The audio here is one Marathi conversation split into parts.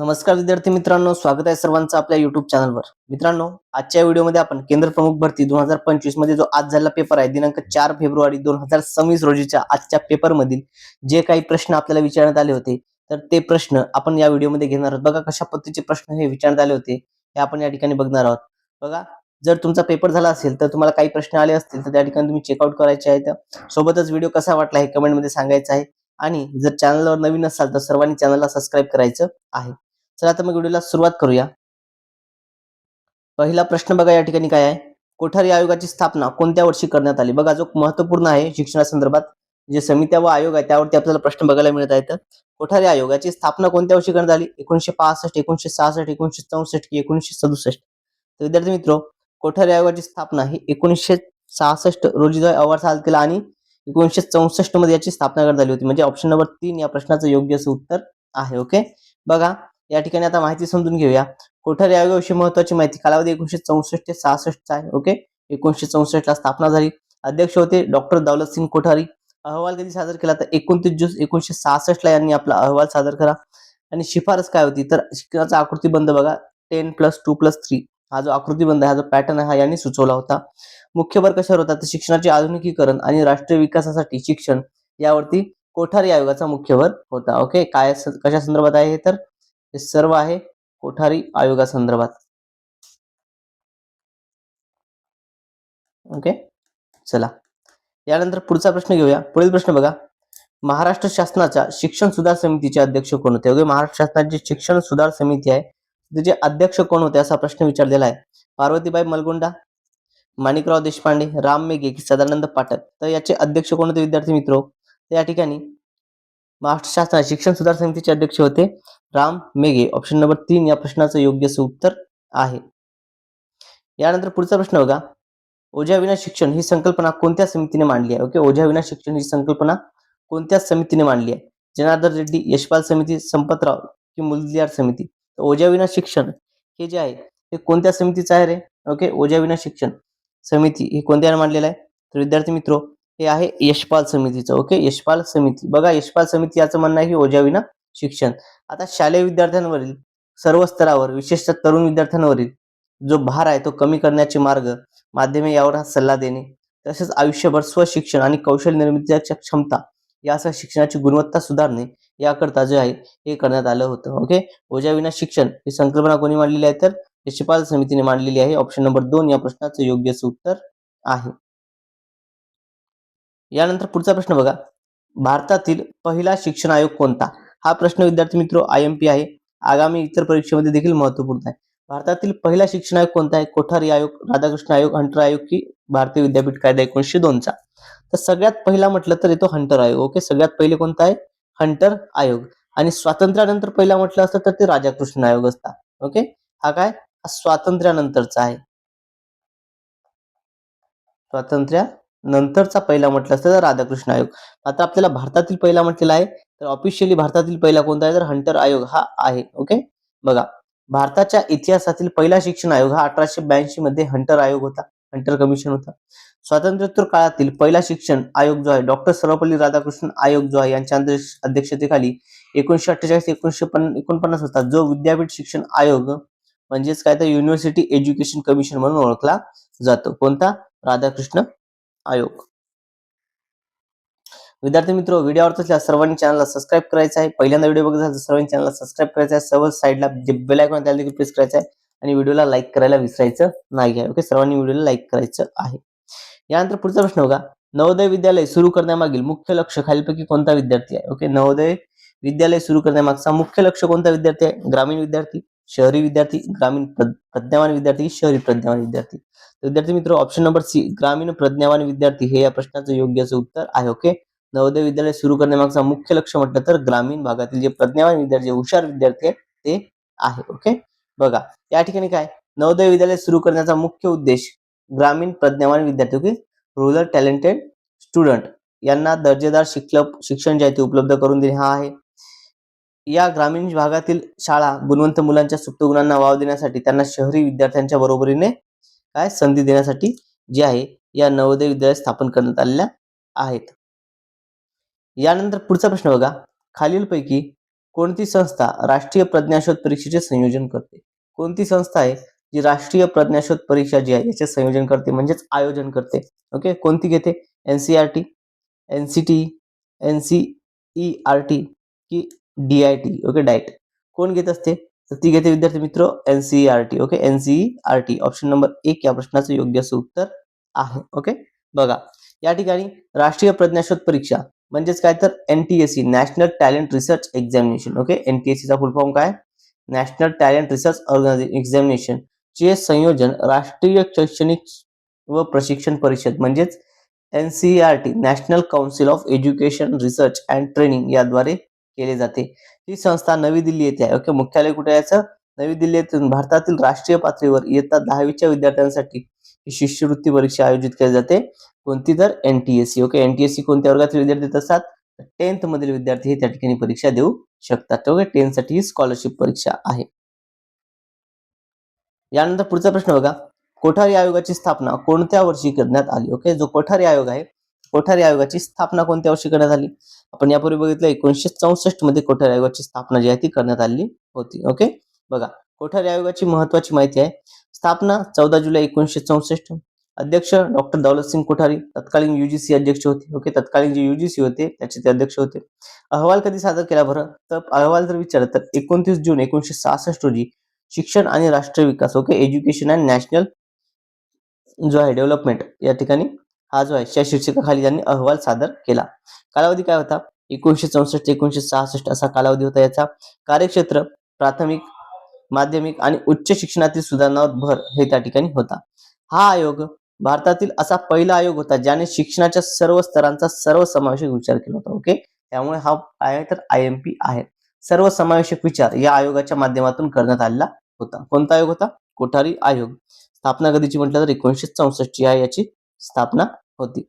नमस्कार विद्यार्थी मित्रांनो स्वागत आहे सर्वांचं आपल्या युट्यूब चॅनलवर मित्रांनो आजच्या व्हिडिओमध्ये आपण केंद्र प्रमुख भरती दोन हजार पंचवीसमध्ये जो आज झालेला पेपर आहे दिनांक चार फेब्रुवारी दोन हजार सव्वीस रोजीच्या आजच्या पेपर मधील जे काही प्रश्न आपल्याला विचारण्यात आले होते तर ते प्रश्न आपण या व्हिडिओमध्ये घेणार आहोत. बघा कशा पद्धतीचे प्रश्न हे विचारण्यात आले होते हे आपण या ठिकाणी बघणार आहोत. बघा जर तुमचा पेपर झाला असेल तर तुम्हाला काही प्रश्न आले असतील तर त्या ठिकाणी तुम्ही चेकआउट करायचे आहेत. सोबतच व्हिडिओ कसा वाटला हे कमेंटमध्ये सांगायचं आहे. आणि जर चॅनलवर नवीन असाल तर सर्वांनी चॅनलला सबस्क्राईब करायचं आहे. चला तर मग व्हिडिओला सुरुवात करूया. पहिला प्रश्न बघा या ठिकाणी काय आहे? कोठारी आयोगाची स्थापना कोणत्या वर्षी करण्यात आली? बघा जो महत्त्वपूर्ण आहे शिक्षणासंदर्भात जे समित्या व आयोग आहे त्यावरती आपल्याला प्रश्न बघायला मिळत आहेत. कोठारी आयोगाची स्थापना कोणत्या वर्षी करण्यात आली? एकोणीशे पासष्ट एकोणीशे सहासष्ट एकोणीशे चौसष्ट की एकोणीशे सदुसष्ट? तर विद्यार्थी मित्र कोठारी आयोगाची स्थापना ही एकोणीसशे सहासष्ट रोजी जो अहवाल सादर केला आणि एकोणीशे चौसष्टमध्ये याची स्थापना करण्यात आली होती. म्हणजे ऑप्शन नंबर तीन या प्रश्नाचं योग्य असं उत्तर आहे ओके बघा या ठिकाणी आता माहिती समजून घेऊया. कोठारी आयोगाविषयी महत्वाची माहिती. कालावधी एकोणीशे चौसष्ट ते सहासष्टचा आहे ओके? एकोणीशे चौसष्ट ला स्थापना झाली. अध्यक्ष होते डॉक्टर दौलत सिंग कोठारी. अहवाल कधी सादर केला? तर एकोणतीस जून एकोणीशे सहासष्ट ला यांनी आपला अहवाल सादर करा. आणि शिफारस काय होती? तर शिक्षणाचा आकृतीबंध बघा. Ten plus two plus three. हा जो आकृतीबंध आहे हा जो पॅटर्न आहे हा यांनी सुचवला होता. मुख्य भर कशावर होता? तर शिक्षणाचे आधुनिकीकरण आणि राष्ट्रीय विकासासाठी शिक्षण यावरती कोठारी आयोगाचा मुख्य भर होता ओके? काय कशा संदर्भात आहे हे तर? हे सर्व आहे कोठारी आयोगासंदर्भात. ओके चला. यानंतर पुढचा प्रश्न घेऊया. पुढील प्रश्न बघा. महाराष्ट्र शासनाच्या शिक्षण सुधार समितीचे अध्यक्ष कोण होते? ओके महाराष्ट्र शासनाची शिक्षण सुधार समिती आहे. तिचे अध्यक्ष कोण होते असा प्रश्न विचारलेला आहे. पार्वतीबाई मलगुंडा माणिकराव देशपांडे राम मेघे की सदानंद पाठक तर याचे अध्यक्ष कोण होते विद्यार्थी मित्र? या ठिकाणी महाराष्ट्र शासनाचे शिक्षण सुधार समितीचे अध्यक्ष होते. राम मेघे. ऑप्शन नंबर तीन या प्रश्नाचं योग्य उत्तर आहे. यानंतर पुढचा प्रश्न बघा. ओझ्या विना शिक्षण ही संकल्पना कोणत्या समितीने मांडली आहे? ओके ओझ्या विना शिक्षण ही संकल्पना कोणत्या समितीने मांडली आहे? जनार्दन रेड्डी यशपाल समिती संपतराव की मुदलियार समिती? तर ओझ्या विना शिक्षण हे जे आहे हे कोणत्या समितीचं आहे रे? ओके ओझ्या विना शिक्षण समिती हे कोणत्या मांडलेलं आहे? तर विद्यार्थी मित्रो हे आहे यशपाल समितीचं ओके? यशपाल समिती. बघा यशपाल समिती याचं म्हणणं आहे की ओजाविना शिक्षण. आता शालेय विद्यार्थ्यांवरील सर्व स्तरावर विशेषतः तरुण विद्यार्थ्यांवरील जो भार आहे तो कमी करण्याचे मार्ग माध्यमे यावर हा सल्ला देणे तसेच आयुष्यभर स्वशिक्षण आणि कौशल्य निर्मितीच्या क्षमता यासह शिक्षणाची गुणवत्ता सुधारणे याकरता जे आहे हे करण्यात आलं होतं ओके? ओजाविना शिक्षण ही संकल्पना कोणी मांडलेली आहे? तर यशपाल समितीने मांडलेली आहे. ऑप्शन नंबर दोन या प्रश्नाचं योग्य उत्तर आहे. यानंतर पुढचा प्रश्न बघा. भारतातील पहिला शिक्षण आयोग कोणता? हा प्रश्न विद्यार्थी मित्र आय एम पी आहे. आगामी इतर परीक्षेमध्ये देखील महत्त्वपूर्ण आहे. भारतातील पहिला शिक्षण आयोग कोणता आहे? कोठारी आयोग राधाकृष्ण आयोग हंटर आयोग की भारतीय विद्यापीठ कायदा एकोणीसशे दोनचा? तर सगळ्यात पहिला म्हटलं तर येतो हंटर आयोग. ओके? सगळ्यात पहिले कोणता आहे? हंटर आयोग. आणि स्वातंत्र्यानंतर पहिला म्हटलं असतं तर ते राधाकृष्ण आयोग असता. ओके? हा काय? हा स्वातंत्र्यानंतरचा आहे. स्वातंत्र्या नंतरचा पहिला म्हटलं असतं तर राधाकृष्ण आयोग. आता आपल्याला भारतातील पहिला म्हटलेला आहे तर ऑफिशियली भारतातील पहिला कोणता आहे? तर हंटर आयोग हा आहे ओके बघा भारताच्या इतिहासातील पहिला शिक्षण आयोग हा अठराशे ब्याऐंशी मध्ये हंटर आयोग होता हंटर कमिशन होता. स्वातंत्र्योत्तर काळातील पहिला शिक्षण आयोग जो आहे डॉक्टर सर्वपल्ली राधाकृष्ण आयोग जो आहे यांच्या अध्यक्षतेखाली एकोणीशे अठ्ठेचाळीस एकोणीशे एकोणपन्नास होता. जो विद्यापीठ शिक्षण आयोग म्हणजेच काय तर युनिव्हर्सिटी एज्युकेशन कमिशन म्हणून ओळखला जातो. कोणता? राधाकृष्ण आयोग. विद्यार्थी मित्र व्हिडिओ आवडत सर्वांनी चॅनलला सबस्क्राईब करायचं आहे. पहिल्यांदा व्हिडिओ बघत असाल तर सर्वांनी चॅनलला सबस्क्राईब करायचं आहे. सर्व साईडला जे बेल आयकॉन त्याला देखील प्रेस करायचं आहे. आणि व्हिडिओला लाईक करायला विसरायचं नाही आहे. ओके सर्वांनी व्हिडिओला लाईक करायचं आहे. यानंतर पुढचा प्रश्न बघा. नवोदय विद्यालय सुरू करण्यामागील मुख्य लक्ष खालीलपैकी कोणता विद्यार्थी आहे? ओके नवोदय विद्यालय सुरू करण्यामागचा मुख्य लक्ष कोणता विद्यार्थी आहे? ग्रामीण विद्यार्थी. शहरी विद्यार्थी ग्रामीण प्रज्ञावान विद्यार्थी शहरी प्रज्ञावान विद्यार्थी. विद्यार्थी मित्र ऑप्शन नंबर सी ग्रामीण प्रज्ञावान विद्यार्थी हे या प्रश्नाचं योग्य असं उत्तर आहे ओके नवोदय विद्यालय सुरू करण्यामागचा मुख्य लक्ष म्हटलं तर ग्रामीण भागातील जे प्रज्ञावान विद्यार्थी हुशार विद्यार्थी आहेत ते आहे ओके बघा या ठिकाणी काय? नवोदय विद्यालय सुरू करण्याचा मुख्य उद्देश ग्रामीण प्रज्ञावान विद्यार्थी ओके रुरल टॅलेंटेड स्टुडंट यांना दर्जेदार शिक्षण जे आहे ते उपलब्ध करून देणे हा आहे. या ग्रामीण भागातील शाळा गुणवंत मुलांच्या सुप्त गुणांना वाव देण्यासाठी त्यांना शहरी विद्यार्थ्यांच्या बरोबरीने काय संधी देण्यासाठी जे आहे या नवोदय विद्यालय स्थापन करण्यात आलेल्या आहेत. यानंतर पुढचा प्रश्न बघा. खालीलपैकी कोणती संस्था राष्ट्रीय प्रज्ञाशोध परीक्षेचे संयोजन करते? कोणती संस्था आहे जी राष्ट्रीय प्रज्ञाशोध परीक्षा जी आहे याचे संयोजन करते म्हणजेच आयोजन करते? ओके कोणती घेते? N C R T N C T N C E R T की D I T okay DIET कोण घेत असते? तर ती घेते विद्यार्थी मित्र NCE R T okay NCE R T option number एक या प्रश्नाचं योग्य असं उत्तर आहे ओके बघा या ठिकाणी राष्ट्रीय प्रज्ञाशोध परीक्षा म्हणजेच काय तर NTSC national talent research examination okay NTSC चा फुल फॉर्म काय? National talent research organisation examination चे संयोजन राष्ट्रीय शैक्षणिक व प्रशिक्षण परिषद म्हणजेच N C R T national council of education research and training याद्वारे केले जाते. ही संस्था नवी दिल्ली येथे आहे. ओके मुख्यालय कुठे याचं? नवी दिल्ली येथून भारतातील राष्ट्रीय पातळीवर इयत्ता दहावीच्या विद्यार्थ्यांसाठी ही शिष्यवृत्ती परीक्षा आयोजित केली जाते. कोणती तर? एनटीएससी ओके एनटीएससी कोणत्या वर्गातील विद्यार्थी देत असतात? टेन्थ मधील विद्यार्थी हे त्या ठिकाणी परीक्षा देऊ शकतात. ओके टेन्थसाठी ही स्कॉलरशिप परीक्षा आहे. यानंतर पुढचा प्रश्न बघा. कोठारी आयोगाची स्थापना कोणत्या वर्षी करण्यात आली? ओके जो कोठारी आयोग आहे कोठारी आयोगाची स्थापना कोणत्या वर्षी करण्यात आली? आपण यापूर्वी बघितलं एकोणीसशे चौसष्टमध्ये कोठारी आयोगाची स्थापना जी आहे ती करण्यात आली होती. ओके बघा कोठारी आयोगाची महत्वाची माहिती आहे. स्थापना चौदा जुलै एकोणीसशे चौसष्ट. अध्यक्ष डॉक्टर दौलतसिंग कोठारी तत्कालीन युजीसी अध्यक्ष होते. ओके तत्कालीन जे युजीसी होते त्याचे ते अध्यक्ष होते. अहवाल कधी सादर केला बरं? तर अहवाल जर विचारलं तर एकोणतीस जून एकोणीसशे सहासष्ट रोजी शिक्षण आणि राष्ट्रीय विकास ओके एज्युकेशन अँड नॅशनल जो आहे डेव्हलपमेंट या ठिकाणी हा जो आहे त्या शीर्षकाखाली त्यांनी अहवाल सादर केला. कालावधी काय होता? एकोणीशे चौसष्ट ते सहासष्ट असा कालावधी होता. याचा कार्यक्षेत्र प्राथमिक माध्यमिक आणि उच्च शिक्षणातील सुधारणावर भर हे त्या ठिकाणी होता. हा आयोग भारतातील असा पहिला आयोग होता ज्याने शिक्षणाच्या सर्व स्तरांचा सर्व समावेशक विचार केला होता. ओके? त्यामुळे हा काय आहे तर आय एम पी आहे. सर्व समावेशक विचार या आयोगाच्या माध्यमातून करण्यात आलेला होता. कोणता आयोग होता? कोठारी आयोग. स्थापना कधीची म्हटलं तर एकोणीसशे चौसष्ट या याची स्थापना होती.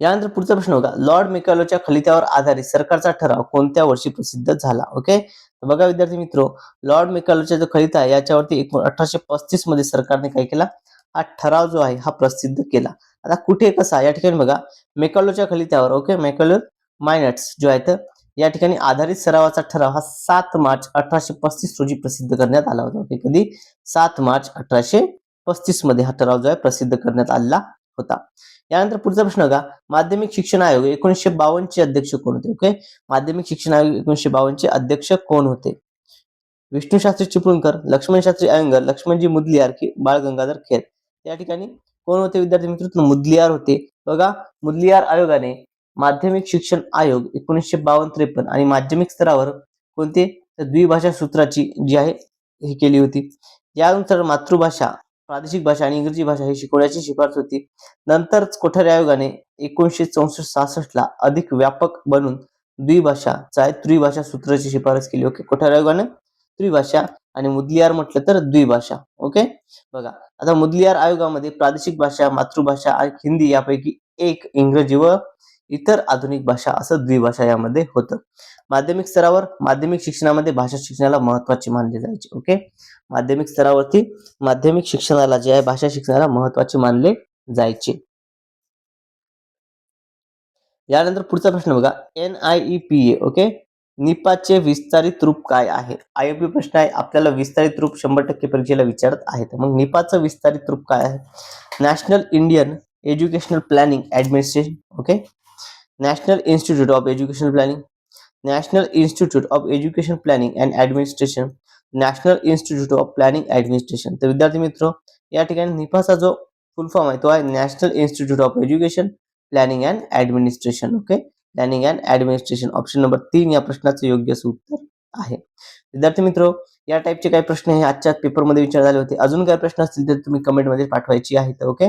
यानंतर पुढचा प्रश्न होता लॉर्ड मेकॅलोच्या खलित्यावर आधारित सरकारचा ठराव कोणत्या वर्षी प्रसिद्ध झाला? ओके? बघा विद्यार्थी मित्र लॉर्ड मेकॅलोचा जो खलिता आहे याच्यावरती अठराशे पस्तीसमध्ये सरकारने काय केला? हा ठराव जो आहे हा प्रसिद्ध केला. आता कुठे कसा? या ठिकाणी बघा. मेकॅलोच्या खलित्यावर ओके? मेकॅलो मायनट्स जो आहे या ठिकाणी आधारित सरावाचा ठराव हा सात मार्च अठराशे पस्तीस रोजी प्रसिद्ध करण्यात आला होता. ओके? कधी? सात मार्च अठराशे पस्तीसमध्ये हा ठराव जो आहे प्रसिद्ध करण्यात आला होता. यानंतर पुढचा प्रश्न बघा. माध्यमिक शिक्षण आयोग एकोणीसशे बावनचे अध्यक्ष कोण होते? ओके? माध्यमिक शिक्षण आयोग एकोणीसशे बावनचे अध्यक्ष कोण होते? विष्णू शास्त्री चिपळूणकर लक्ष्मण शास्त्री अयंगर लक्ष्मणजी मुदलियार की बाळ गंगाधर खेर. या ठिकाणी कोण होते विद्यार्थी मित्र मुदलियार होते. बघा मुदलियार आयोगाने माध्यमिक शिक्षण आयोग एकोणीसशे बावन्न त्रेपन्न आणि माध्यमिक स्तरावर कोणते? तर द्विभाषा सूत्राची जी आहे ही केली होती. यानुसार मातृभाषा प्रादेशिक भाषा आणि इंग्रजी भाषा ही शिकवण्याची शिफारस होती. नंतरच कोठारी आयोगाने एकोणीसशे चौसष्ट सहासष्ट ला अधिक व्यापक बनून द्विभाषा चाय त्रिभाषा सूत्राची शिफारस केली. ओके? कोठारी आयोगाने त्रिभाषा आणि मुदलियार म्हटलं तर द्विभाषा. ओके? बघा आता मुदलियार आयोगामध्ये प्रादेशिक भाषा मातृभाषा आणि हिंदी यापैकी एक इंग्रजी व इतर आधुनिक भाषा असं द्विभाषा यामध्ये होतं. माध्यमिक स्तरावर माध्यमिक शिक्षणामध्ये भाषा शिक्षणाला महत्त्वाचे मानले जायचे ओके माध्यमिक स्तरावरती माध्यमिक शिक्षणाला जे आहे भाषा शिक्षणाला महत्त्वाचे मानले जायचे. यानंतर पुढचा प्रश्न बघा. N I E P A okay निपाचे विस्तारित रूप काय आहे? आय पी प्रश्न आहे आपल्याला विस्तारित रूप शंभर टक्के परीक्षेला विचारत आहेत मग निपाचं विस्तारित रूप काय आहे? National Indian educational planning administration okay national institute of education planning national institute of education planning and administration national institute of planning administration तर विद्यार्थी मित्र या ठिकाणी निफाचा जो फुल फॉर्म आहे तो आहे national institute of education planning and administration okay planning and administration option number तीन या प्रश्नाचं योग्य उत्तर आहे. विद्यार्थी मित्र या टाईपचे काही प्रश्न हे आजच्या पेपरमध्ये विचार झाले होते. अजून काही प्रश्न असतील तर तुम्ही कमेंटमध्ये पाठवायची आहेत ओके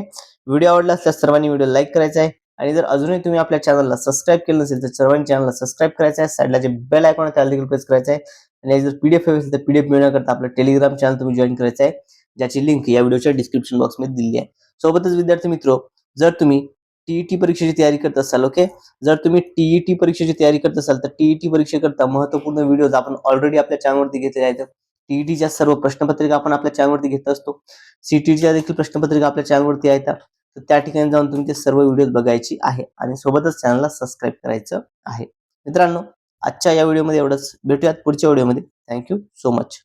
व्हिडिओ आवडला असल्यास सर्वांनी व्हिडिओ लाईक करायचा आहे. आणि जर अजूनही तुम्ही आपल्या चॅनलला सबस्क्राईब केलं नसेल तर सर्वांनी चॅनलला सबस्क्राईब करायचं आहे. साईडला जे बेल आयकॉन आहे त्याला देखील प्रेस करायचं आहे. आणि जर पीडीएफ हवी असेल तर पीडीएफ मिळण्याकरता आपलं टेलिग्राम चॅनल तुम्ही जॉईन करायचं आहे. ज्याची लिंक या व्हिडिओच्या डिस्क्रिप्शन बॉक्समध्ये दिली आहे. सोबतच विद्यार्थी मित्र जर तुम्ही टीईटी परीक्षेची तयारी करत असाल ओके जर तुम्ही टीईटी परीक्षेची तयारी करत असाल तर टीईटी परीक्षेकरता महत्त्वपूर्ण व्हिडिओज आपण ऑलरेडी आपल्या चॅनलवरती घेतले आहेत. टीईटीच्या सर्व प्रश्नपत्रिका आपण आपल्या चॅनलवरती घेत असतो. सीटीच्या देखील प्रश्नपत्रिका आपल्या चॅनलवरती आहेत. तर त्या ठिकाणी जाऊन तुम्ही ते सर्व व्हिडिओ बघायची आहे आणि सोबतच चॅनलला सबस्क्राईब करायचं आहे. मित्रांनो आजच्या या व्हिडिओमध्ये एवढंच. भेटूयात पुढच्या व्हिडिओमध्ये थँक्यू सो मच